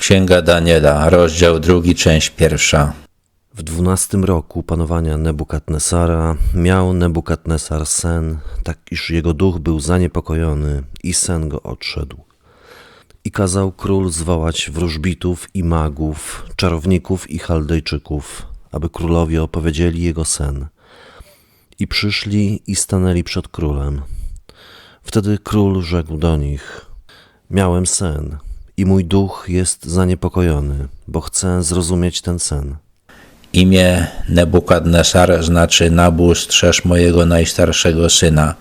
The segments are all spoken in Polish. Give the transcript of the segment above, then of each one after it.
Księga Daniela, rozdział drugi, część pierwsza. W dwunastym roku panowania Nebukadnesara miał Nebukadnesar sen, tak iż jego duch był zaniepokojony i sen go odszedł. I kazał król zwołać wróżbitów i magów, czarowników i chaldejczyków, aby królowie opowiedzieli jego sen. I przyszli i stanęli przed królem. Wtedy król rzekł do nich: Miałem sen i mój duch jest zaniepokojony, bo chcę zrozumieć ten sen. Imię Nebukadnesar znaczy Nabu, strzeż mojego najstarszego syna.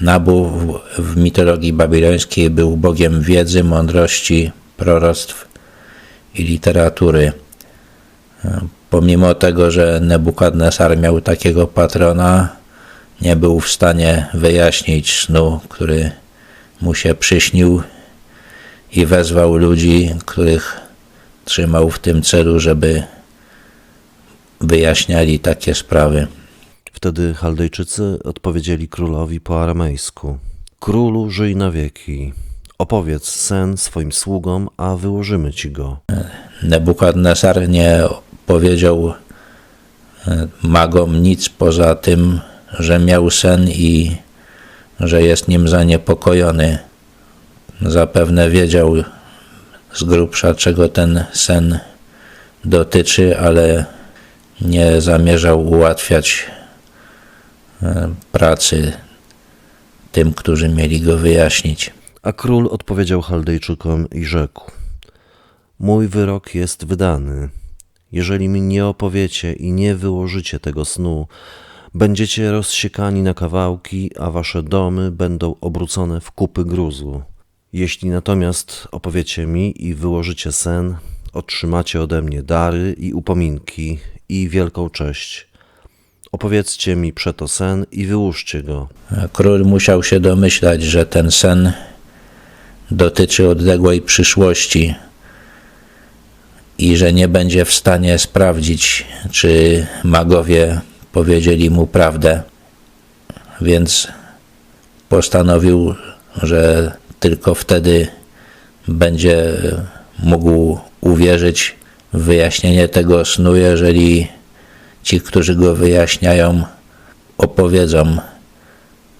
Nabu w, w mitologii babilońskiej był bogiem wiedzy, mądrości, proroctw i literatury. Pomimo tego, że Nebukadnesar miał takiego patrona, nie był w stanie wyjaśnić snu, który mu się przyśnił i wezwał ludzi, których trzymał w tym celu, żeby wyjaśniali takie sprawy. Wtedy Chaldejczycy odpowiedzieli królowi po aramejsku: Królu, żyj na wieki. Opowiedz sen swoim sługom, a wyłożymy ci go. Nebukadnesar nie powiedział e, magom nic poza tym, że miał sen i że jest nim zaniepokojony. Zapewne wiedział z grubsza, czego ten sen dotyczy, ale nie zamierzał ułatwiać e, pracy tym, którzy mieli go wyjaśnić. A król odpowiedział Chaldejczykom i rzekł: Mój wyrok jest wydany. Jeżeli mi nie opowiecie i nie wyłożycie tego snu, będziecie rozsiekani na kawałki, a wasze domy będą obrócone w kupy gruzu. Jeśli natomiast opowiecie mi i wyłożycie sen, otrzymacie ode mnie dary i upominki i wielką cześć. Opowiedzcie mi przeto sen i wyłóżcie go. Król musiał się domyślać, że ten sen dotyczy odległej przyszłości i że nie będzie w stanie sprawdzić, czy magowie powiedzieli mu prawdę. Więc postanowił, że tylko wtedy będzie mógł uwierzyć w wyjaśnienie tego snu, jeżeli ci, którzy go wyjaśniają, opowiedzą,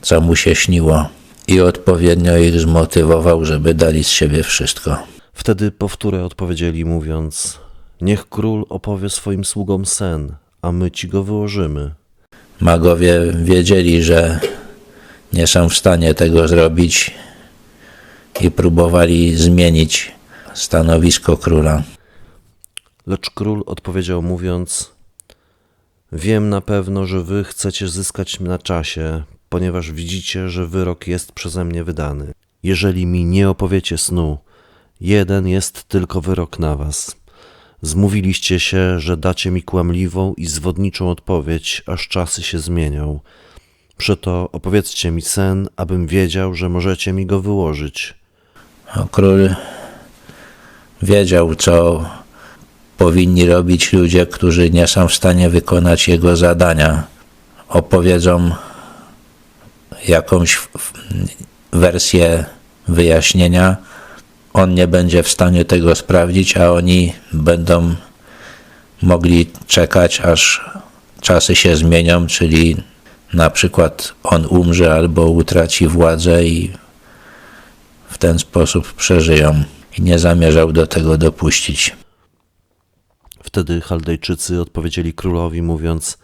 co mu się śniło i odpowiednio ich zmotywował, żeby dali z siebie wszystko. Wtedy powtórę odpowiedzieli, mówiąc: Niech król opowie swoim sługom sen, a my ci go wyłożymy. Magowie wiedzieli, że nie są w stanie tego zrobić i próbowali zmienić stanowisko króla. Lecz król odpowiedział, mówiąc: Wiem na pewno, że wy chcecie zyskać na czasie, ponieważ widzicie, że wyrok jest przeze mnie wydany. Jeżeli mi nie opowiecie snu, jeden jest tylko wyrok na was. Zmówiliście się, że dacie mi kłamliwą i zwodniczą odpowiedź, aż czasy się zmienią. Przeto opowiedzcie mi sen, abym wiedział, że możecie mi go wyłożyć. Król wiedział, co powinni robić ludzie, którzy nie są w stanie wykonać jego zadania. Opowiedzą jakąś wersję wyjaśnienia. On nie będzie w stanie tego sprawdzić, a oni będą mogli czekać, aż czasy się zmienią, czyli na przykład on umrze albo utraci władzę i w ten sposób przeżyją. I nie zamierzał do tego dopuścić. Wtedy Chaldejczycy odpowiedzieli królowi, mówiąc: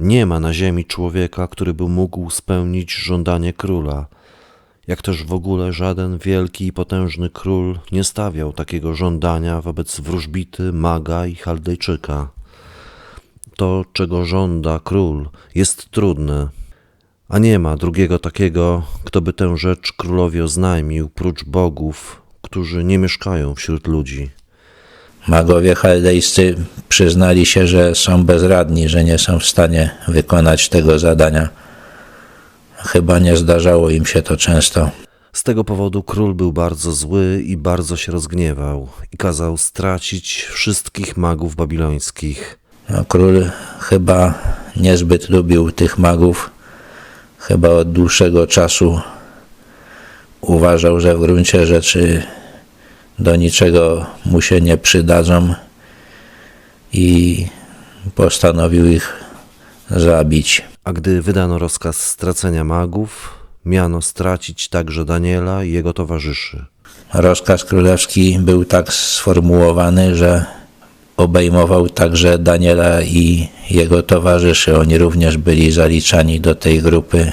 Nie ma na ziemi człowieka, który by mógł spełnić żądanie króla. Jak też w ogóle żaden wielki i potężny król nie stawiał takiego żądania wobec wróżbity, maga i Chaldejczyka. To, czego żąda król, jest trudne, a nie ma drugiego takiego, kto by tę rzecz królowi oznajmił, prócz bogów, którzy nie mieszkają wśród ludzi. Magowie chaldejscy przyznali się, że są bezradni, że nie są w stanie wykonać tego zadania. Chyba nie zdarzało im się to często. Z tego powodu król był bardzo zły i bardzo się rozgniewał i kazał stracić wszystkich magów babilońskich. No, król chyba niezbyt lubił tych magów. Chyba od dłuższego czasu uważał, że w gruncie rzeczy do niczego mu się nie przydadzą i postanowił ich zabić. A gdy wydano rozkaz stracenia magów, miano stracić także Daniela i jego towarzyszy. Rozkaz królewski był tak sformułowany, że obejmował także Daniela i jego towarzyszy. Oni również byli zaliczani do tej grupy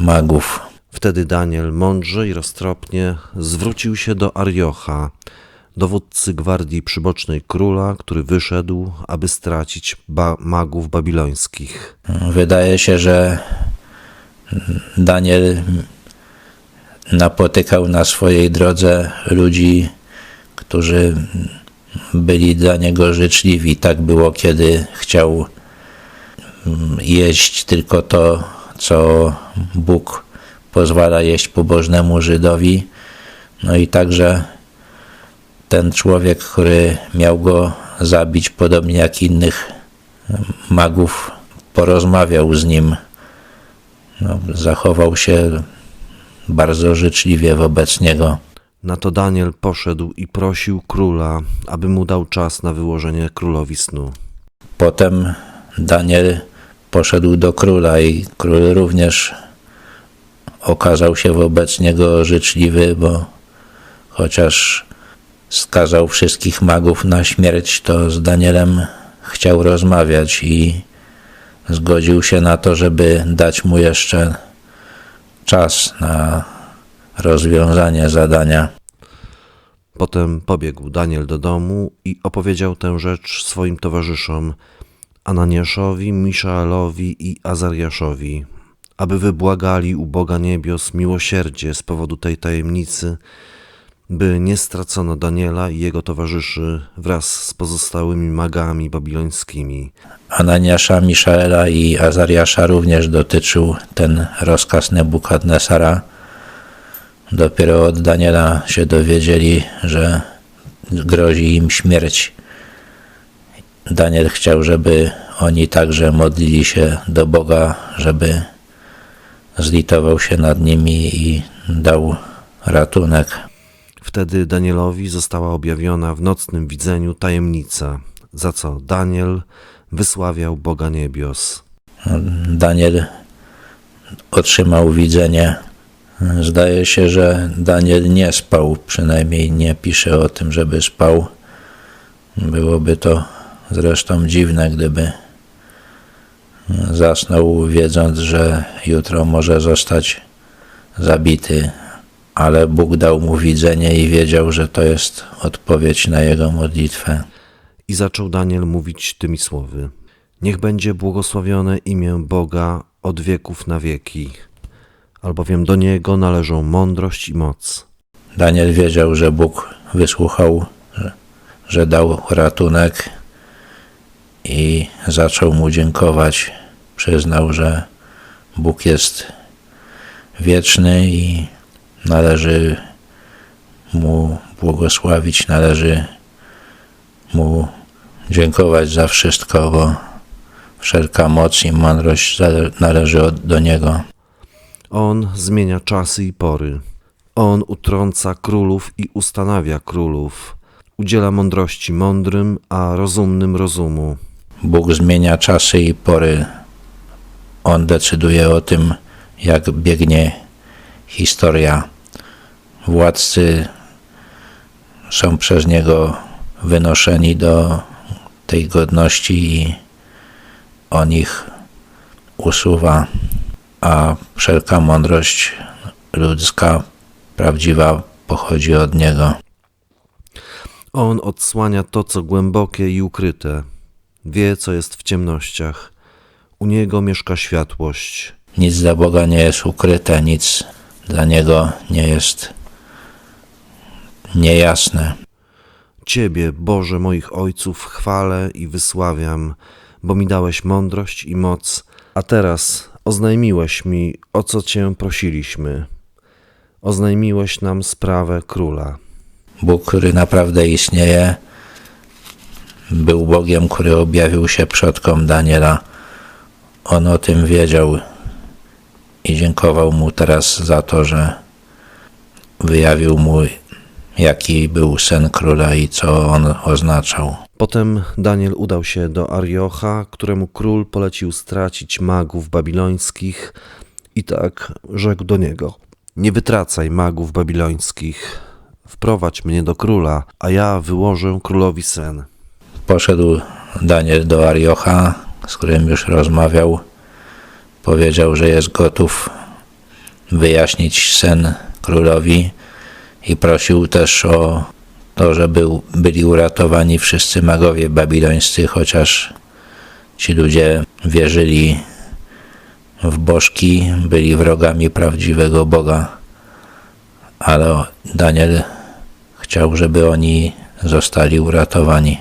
magów. Wtedy Daniel mądrze i roztropnie zwrócił się do Ariocha, dowódcy gwardii przybocznej króla, który wyszedł, aby stracić ba- magów babilońskich. Wydaje się, że Daniel napotykał na swojej drodze ludzi, którzy byli dla niego życzliwi. Tak było, kiedy chciał mm, jeść tylko to, co Bóg pozwala jeść pobożnemu Żydowi. No i także ten człowiek, który miał go zabić, podobnie jak innych magów, porozmawiał z nim. No, zachował się bardzo życzliwie wobec niego. Na to Daniel poszedł i prosił króla, aby mu dał czas na wyłożenie królowi snu. Potem Daniel poszedł do króla i król również okazał się wobec niego życzliwy, bo chociaż skazał wszystkich magów na śmierć, to z Danielem chciał rozmawiać i zgodził się na to, żeby dać mu jeszcze czas na rozwiązanie zadania. Potem pobiegł Daniel do domu i opowiedział tę rzecz swoim towarzyszom Ananiaszowi, Miszaelowi i Azariaszowi, aby wybłagali u Boga niebios miłosierdzie z powodu tej tajemnicy, by nie stracono Daniela i jego towarzyszy wraz z pozostałymi magami babilońskimi. Ananiasza, Miszaela i Azariasza również dotyczył ten rozkaz Nebukadnesara. Dopiero od Daniela się dowiedzieli, że grozi im śmierć. Daniel chciał, żeby oni także modlili się do Boga, żeby zlitował się nad nimi i dał ratunek. Wtedy Danielowi została objawiona w nocnym widzeniu tajemnica, za co Daniel wysławiał Boga niebios. Daniel otrzymał widzenie. Zdaje się, że Daniel nie spał, przynajmniej nie pisze o tym, żeby spał. Byłoby to zresztą dziwne, gdyby zasnął, wiedząc, że jutro może zostać zabity, ale Bóg dał mu widzenie i wiedział, że to jest odpowiedź na jego modlitwę. I zaczął Daniel mówić tymi słowy: Niech będzie błogosławione imię Boga od wieków na wieki, albowiem do niego należą mądrość i moc. Daniel wiedział, że Bóg wysłuchał, że, dał ratunek i zaczął mu dziękować. Przyznał, że Bóg jest wieczny i należy mu błogosławić, należy mu dziękować za wszystko, bo wszelka moc i mądrość należy do Niego. On zmienia czasy i pory. On utrąca królów i ustanawia królów. Udziela mądrości mądrym, a rozumnym rozumu. Bóg zmienia czasy i pory. On decyduje o tym, jak biegnie historia. Władcy są przez Niego wynoszeni do tej godności i On ich usuwa, a wszelka mądrość ludzka, prawdziwa, pochodzi od Niego. On odsłania to, co głębokie i ukryte. Wie, co jest w ciemnościach. U niego mieszka światłość. Nic dla Boga nie jest ukryte, nic dla Niego nie jest niejasne. Ciebie, Boże moich ojców, chwalę i wysławiam, bo mi dałeś mądrość i moc, a teraz oznajmiłeś mi, o co Cię prosiliśmy. Oznajmiłeś nam sprawę króla. Bóg, który naprawdę istnieje, był Bogiem, który objawił się przodkom Daniela. On o tym wiedział i dziękował mu teraz za to, że wyjawił mu jaki był sen króla i co on oznaczał. Potem Daniel udał się do Ariocha, któremu król polecił stracić magów babilońskich i tak rzekł do niego: Nie wytracaj magów babilońskich, wprowadź mnie do króla, a ja wyłożę królowi sen. Poszedł Daniel do Ariocha, z którym już rozmawiał. Powiedział, że jest gotów wyjaśnić sen królowi i prosił też o to, żeby byli uratowani wszyscy magowie babilońscy, chociaż ci ludzie wierzyli w bożki, byli wrogami prawdziwego Boga, ale Daniel chciał, żeby oni zostali uratowani.